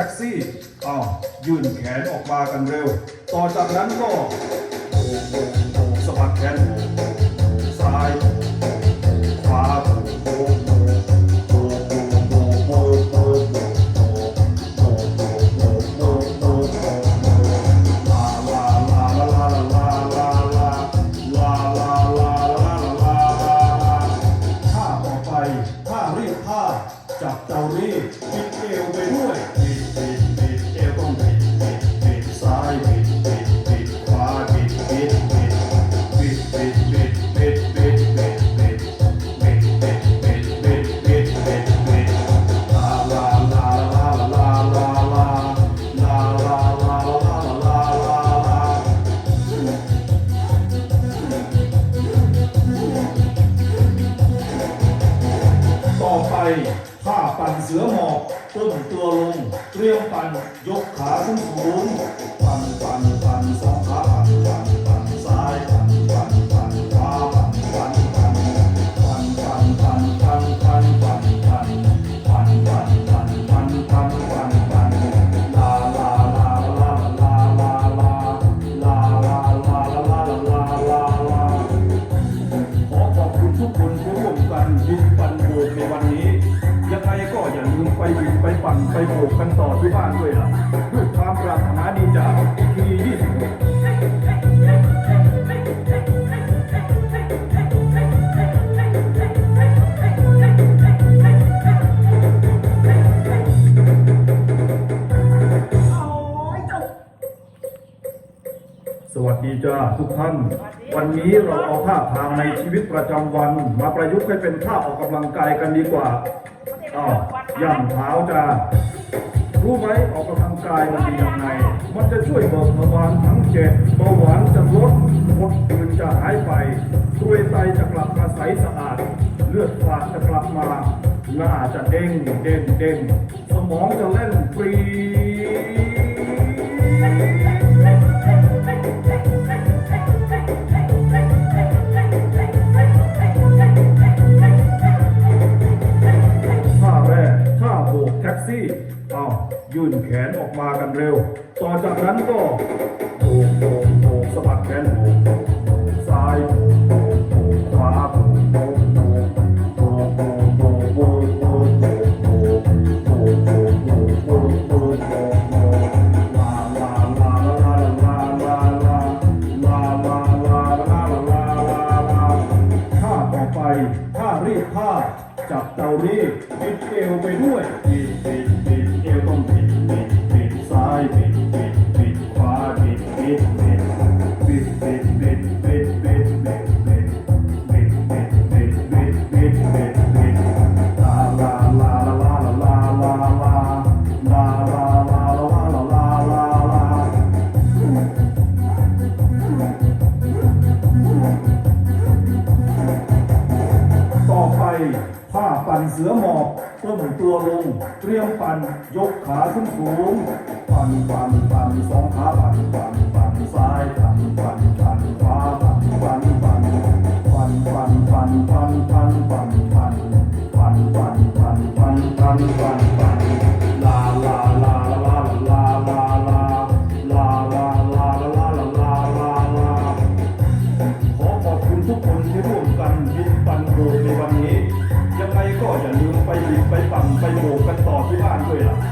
แท็กซี่อ้าวยื่นแขนออกมากันเร็ว ต่อจากนั้นก็โอ้โหสะบัดแขนซ้ายขวาโอ้โหจับเจ้านี้ หอบต้นตัวลงเรียมปันยกขาขึ้นสูงปันปันันไปโบกกันต่อที่บ้านด้วยล่ะด้วยความปรารถนาดีจากทียี่สิบสวัสดีจ้าทุกท่าน วันนี้เราเอาท่าทางในชีวิตประจำวัน มาประยุกต์ให้เป็นท่าออกกำลังกายกันดีกว่า อ้ย่างเท้าจะรู้ไหมออกกำลังกายมันเป็นยังไง มันจะช่วยเบิกเบาหวานทั้งเจ็บเบาหวานจะลดหดอื่นจะหายไปกล้วยไตจะกลับมาใสสะอาด เลือดฝาดจะกลับมาหน้าจะเด้งเด้งเด้งสมองจะเล่นฟรี แท็กซี่อ้าวยื่นแขนออกมากันเร็ว ต่อจากนั้นก็โบกโบกโบกสะบัดแขนโบกโบกโบกซ้ายโบกโบกขวาโบกโบกโบกโบกโบกโบกโบกโบกโบกโบกโบกโบกโบกโบกโบกโบกลาลาลาลาลาลาลาลาลาลาลาลาลาลาท่าต่อไปท่าเรียกท่า จับเตารีดปิดเอวไปด้วยปิดปิดปิดเอวต้องปิดปิดปิดซ้ายบิดบิด เสือหมอบก้มตัวลง เตรียมปั่นยกขาขึ้นสูงปั่นปั่นปั่นสองขาปั่นปั่นปั่นซ้ายปั่นปั่นปั่นขวาปั่นปั่นปั่นปั่นปั่นปั่นปั่นปั่นปั่นปั่นปั่นปั่นปั่นปั่นปั่น 对了。